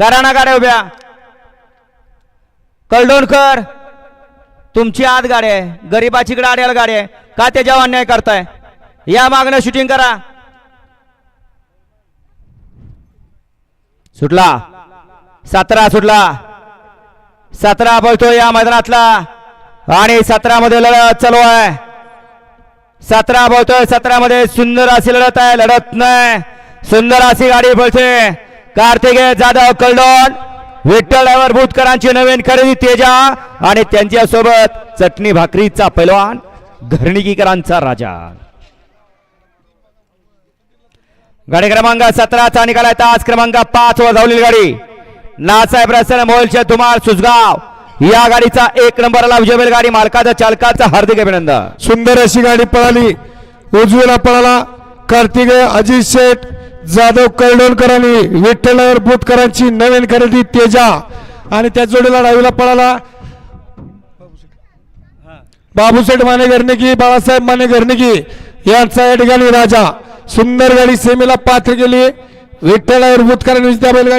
करा ना गाड्या उभ्या. कलडोणकर तुमची आत गाडी आहे. गरीबाची आड्याला गाडी आहे. का त्याच्यावर अन्याय करताय? या मागणं शूटिंग करा. सुटला. सतरा सुटला. सतरा बोलतो या मैदानातला. आणि सतरा मध्ये लढत चालू आहे. सतरा बोलतोय सतरा मध्ये सुंदर अशी लढत आहे. लढत नाही. सुंदर अशी गाडी बोलते कार्तिकेय जाधव कलडोन विठ्ठल ड्रायव्हर भूतकरांची नवीन खरेदी तेजा आणि त्यांच्यासोबत चटणी भाकरीचा पैलवान घरणीकीकरांचा राजा. गाडी क्रमांक सतराचा निघालाय तास क्रमांक पाच वर धावलेली गाडी. नासाहेब रसन मोहलचे धुमाळ सुजगाव. या गाडीचा एक नंबरला विजय गाडी. मालकाचा चालकाचा हार्दिक अभिनंदन. सुंदर अशी गाडी पळाली. उजवीला पळाला. कार्तिकेय अजित शेठ जाधव कर्डोणकरांनी विठ्ठलवर बोतकरांची नवीन खरेदी तेजा आणि त्या जोडीला डावीला पळाला. बाबूसेठ माने घरनिकी बाळासाहेब माने घरनिकी यांचा या ठिकाणी राजा. सुंदर गाडी सेमीला पात्र केली. विठ्ठलावर बोतकरांनी त्या बैलगाडी